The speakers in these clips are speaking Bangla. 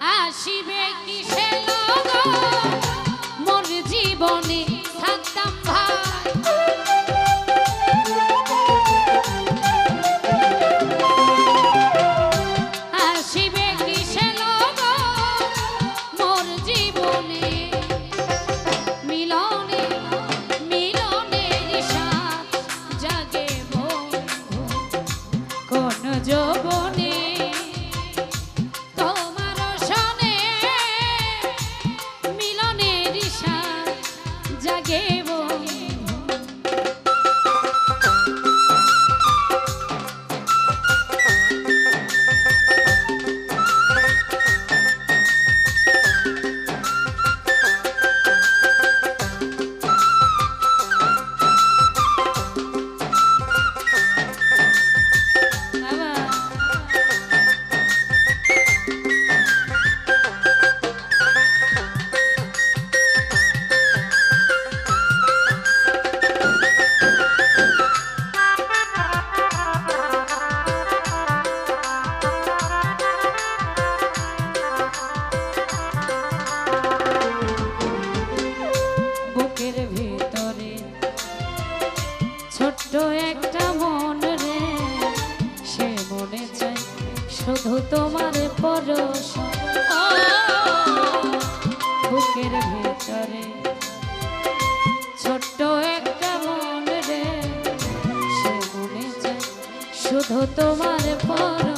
আসিবে কিসে লো ছোট্ট একটা মন রে, সে মনে চাই শুধু তোমার পরশ। বুকের ভেতরে ছোট্ট একটা মন রে, সে মনে চাই শুধু তোমার পরশ।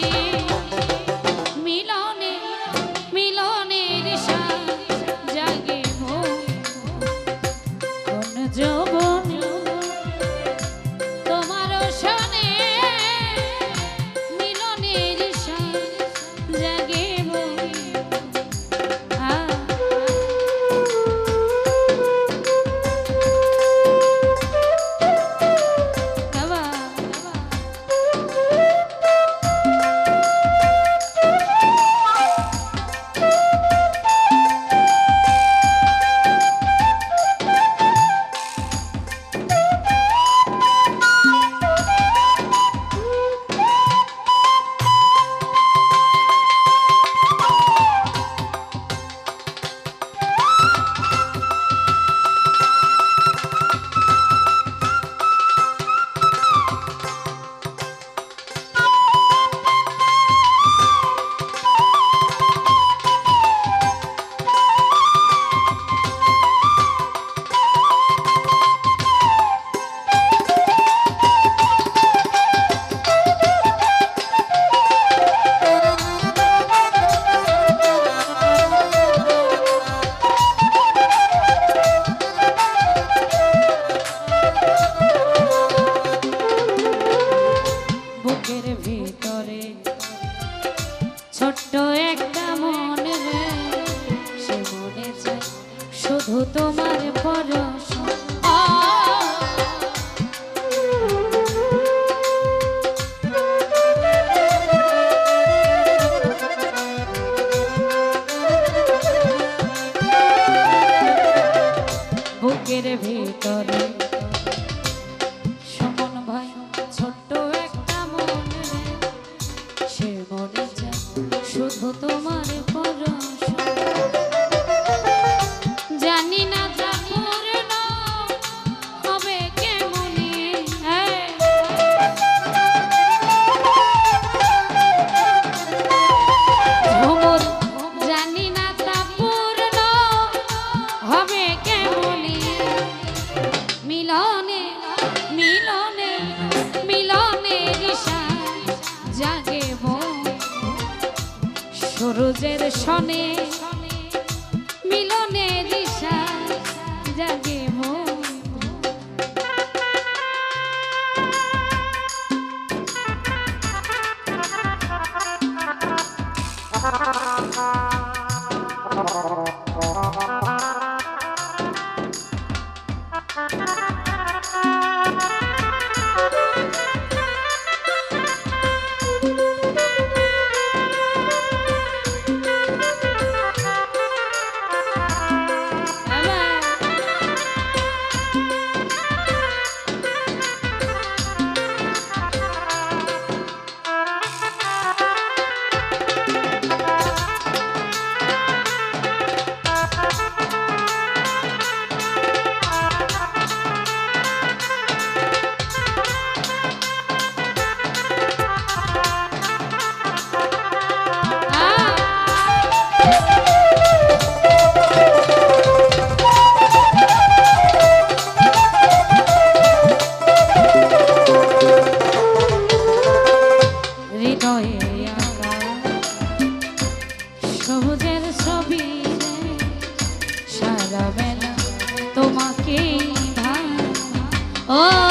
me. তোমার পরশ জানি না জাপুর হবে কেমনি হ্যাঁ। ভ্রমর সূরজের সনে মিলনে দিশা জাগে মন। ভাব ও